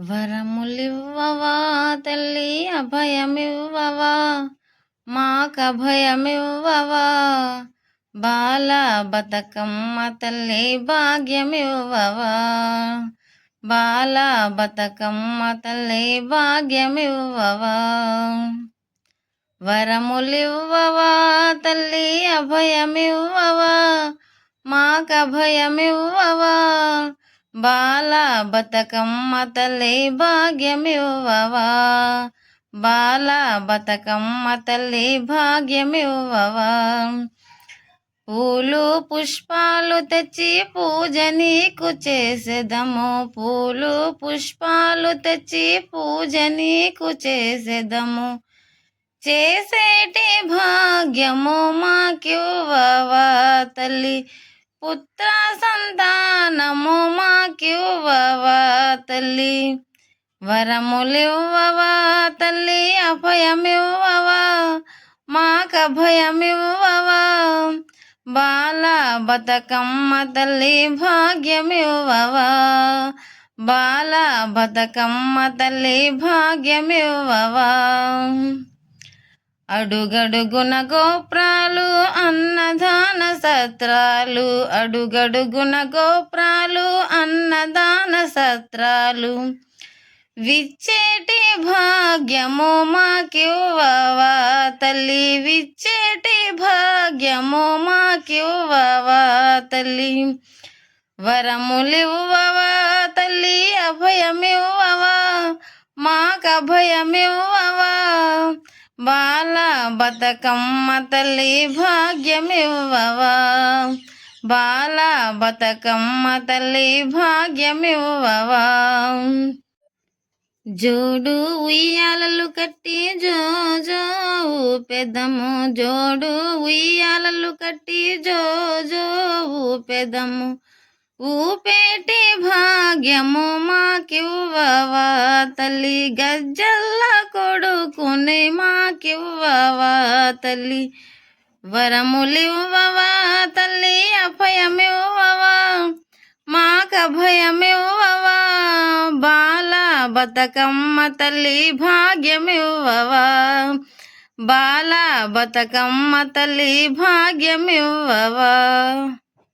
వరములివ్వవా తల్లి అభయమివ్వవా? మాకభయమివ్వవా బాల బతకమ్మ తల్లి భాగ్యమివ్వవా? బాల బతకమ్మ తల్లి భాగ్యమివ్వవా? వరములివ్వవా తల్లి అభయమివ్వవా? మాకభయమివ్వవా బాల బతకమ్మ తల్లి భాగ్యమివ్వవా? బాల బతకమ్మ తల్లి భాగ్యమివ్వవా? పూలు పుష్పాలు తెచ్చి పూజ నీకు చేసేదము. పూలు పుష్పాలు తెచ్చి పూజ నీకు చేసేదము. చేసేటి భాగ్యము మాకివ్వవా తల్లి? పుత్ర సంతానము మాకివ్వవా తల్లి? వరములివ్వవా తల్లి? అభయమివ్వవా? మాకభయమివ్వవా బాల బతకమ్మ తల్లి భాగ్యమివ్వవా? బాల బతకమ్మ తల్లి భాగ్యమివ్వవా? అడుగడుగున గోప్రాలు అన్నదాన సత్రాలు. అడుగడుగున గోప్రాలు అన్నదాన సత్రాలు. విచ్చేటి భాగ్యము మాకివ్వవా తల్లి. విచ్చేటి భాగ్యము మాకివ్వవా తల్లి. వరములివ్వవా తల్లి అభయమివ్వవా? మాకు అభయమివ్వవా బాల బతకమ్మ తల్లి భాగ్యమివ్వవా? బాల బతకమ్మ తల్లి భాగ్యమివ్వవా? జోడు ఉయ్యాలలు కట్టి జో పెదము జోడు ఉయ్యాలలు కట్టి జోజో పెదము ఊపేటి భాగ్యము మాకివ్వవా? తల్లి గజ్జల్ల కొడుకుని మాకివ్వవా తల్లి? వరములివ్వవా తల్లి అభయమివ్వవా? మాకభయమివ్వవా బాల బతకమ్మ తల్లి భాగ్యమివ్వవా? బాల బతకమ్మ తల్లి భాగ్యమివ్వవా?